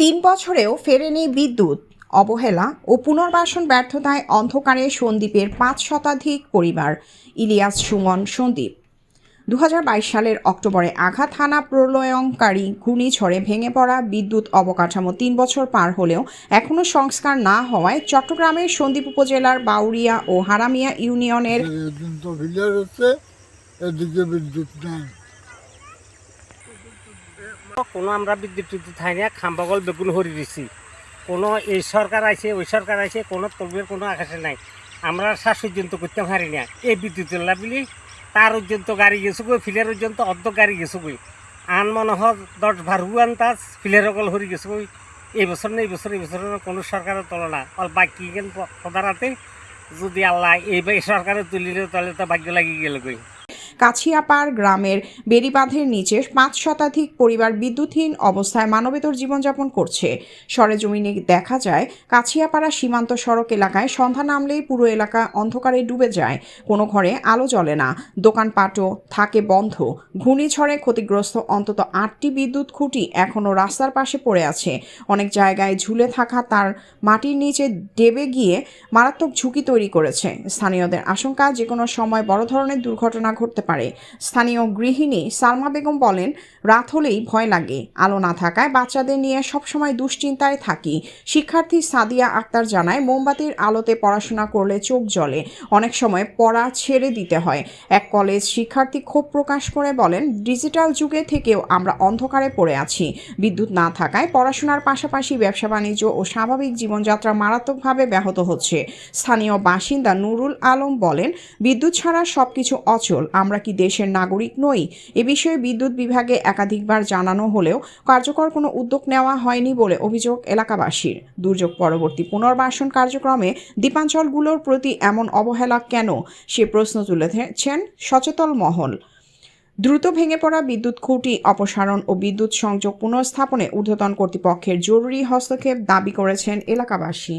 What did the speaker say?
তিন বছরেও ফেরেনি বিদ্যুৎ, অবহেলা ও পুনর্বাসন ব্যর্থতায় অন্ধকারে সন্দ্বীপের পাঁচ শতাধিক পরিবার, ইলিয়াস সুমন সন্দ্বীপ দু সালের অক্টোবরে আঘাত হানা প্রলয়ঙ্কারী ঘূর্ণিঝড়ে ভেঙে পড়া বিদ্যুৎ অবকাঠামো তিন বছর পার হলেও এখনও সংস্কার না হওয়ায় চট্টগ্রামের সন্দ্বীপ উপজেলার বাউরিয়া ও হারামিয়া ইউনিয়নের এদিকে বিদ্যুৎ কোনো আমরা বিদ্যুৎ টিদ্যুৎ খাই না খাম্বাগল বেগুন হরি দিছি। কোনো এই সরকার আছে ওই সরকার আছে কোনো তলবের কোনো আকাশে নাই। আমরা শ্বাস পর্যন্ত করতে পারি না এই বিদ্যুতের লাভিলি তার পর্যন্ত গাড়ি গেছো গই ফিলের পর্যন্ত অর্ধ গাড়ি গেছো গই আন মনে হয় দশ ভার হুয়ান তাজ, ফিলের অকল হরি গেছো গই এই বছর না, এই বছর এই বছর কোনো সরকারের তুলনা। অল বাকি কেন পদারাতে যদি আল্লাহ এই সরকারের তুলিলে তাহলে তো ভাগ্য লাগিয়ে গেল গই কাছিয়াপাড় গ্রামের বেড়িবাঁধের নিচে পাঁচ শতাধিক পরিবার বিদ্যুৎহীন অবস্থায় মানবেতর জীবনযাপন করছে। সরেজমিনে দেখা যায়, কাছিয়াপাড়া সীমান্ত সড়ক এলাকায় সন্ধ্যা নামলেই পুরো এলাকা অন্ধকারে ডুবে যায়। কোনো ঘরে আলো জ্বলে না। দোকানপাটও থাকে বন্ধ। ঘূর্ণিঝড়ে ক্ষতিগ্রস্ত অন্তত আটটি বিদ্যুৎ খুঁটি এখনও রাস্তার পাশে পড়ে আছে। অনেক জায়গায় ঝুলে থাকা তার মাটির নিচে ডেবে গিয়ে মারাত্মক ঝুঁকি তৈরি করেছে। স্থানীয়দের আশঙ্কা যে কোনো সময় বড় ধরনের দুর্ঘটনা ঘটতে পারে। স্থানীয় গৃহিণী সালমা বেগম বলেন, রাত হলেই ভয় লাগে। আলো না থাকায় বাচ্চাদের নিয়ে সবসময় দুশ্চিন্তায় থাকি। শিক্ষার্থী সাদিয়া আক্তার জানায়, মোমবাতির আলোতে পড়াশোনা করলে চোখ জ্বলে। অনেক সময় পড়া ছেড়ে দিতে হয়। এক কলেজ শিক্ষার্থী ক্ষোভ প্রকাশ করে বলেন, ডিজিটাল যুগে থেকেও আমরা অন্ধকারে পড়ে আছি। বিদ্যুৎ না থাকায় পড়াশোনার পাশাপাশি ব্যবসা বাণিজ্য ও স্বাভাবিক জীবনযাত্রা মারাত্মকভাবে ব্যাহত হচ্ছে। স্থানীয় বাসিন্দা নুরুল আলম বলেন, বিদ্যুৎ ছাড়া সবকিছু অচল। আমরা কি দেশের নাগরিক নই? এ বিষয়ে বিদ্যুৎ বিভাগে একাধিকবার জানানো হলেও কার্যকর কোনো উদ্যোগ নেওয়া হয়নি বলে অভিযোগ এলাকাবাসীর। দুর্যোগ পরবর্তী পুনর্বাসন কার্যক্রমে দ্বীপাঞ্চলগুলোর প্রতি এমন অবহেলা কেন? সে প্রশ্ন তুলেছেন সচেতন মহল। দ্রুত ভেঙে পড়া বিদ্যুৎ খুঁটি, অপসারণ ও বিদ্যুৎ সংযোগ পুনঃস্থাপনে ঊর্ধ্বতন কর্তৃপক্ষের জরুরি হস্তক্ষেপ দাবি করেছেন এলাকাবাসী।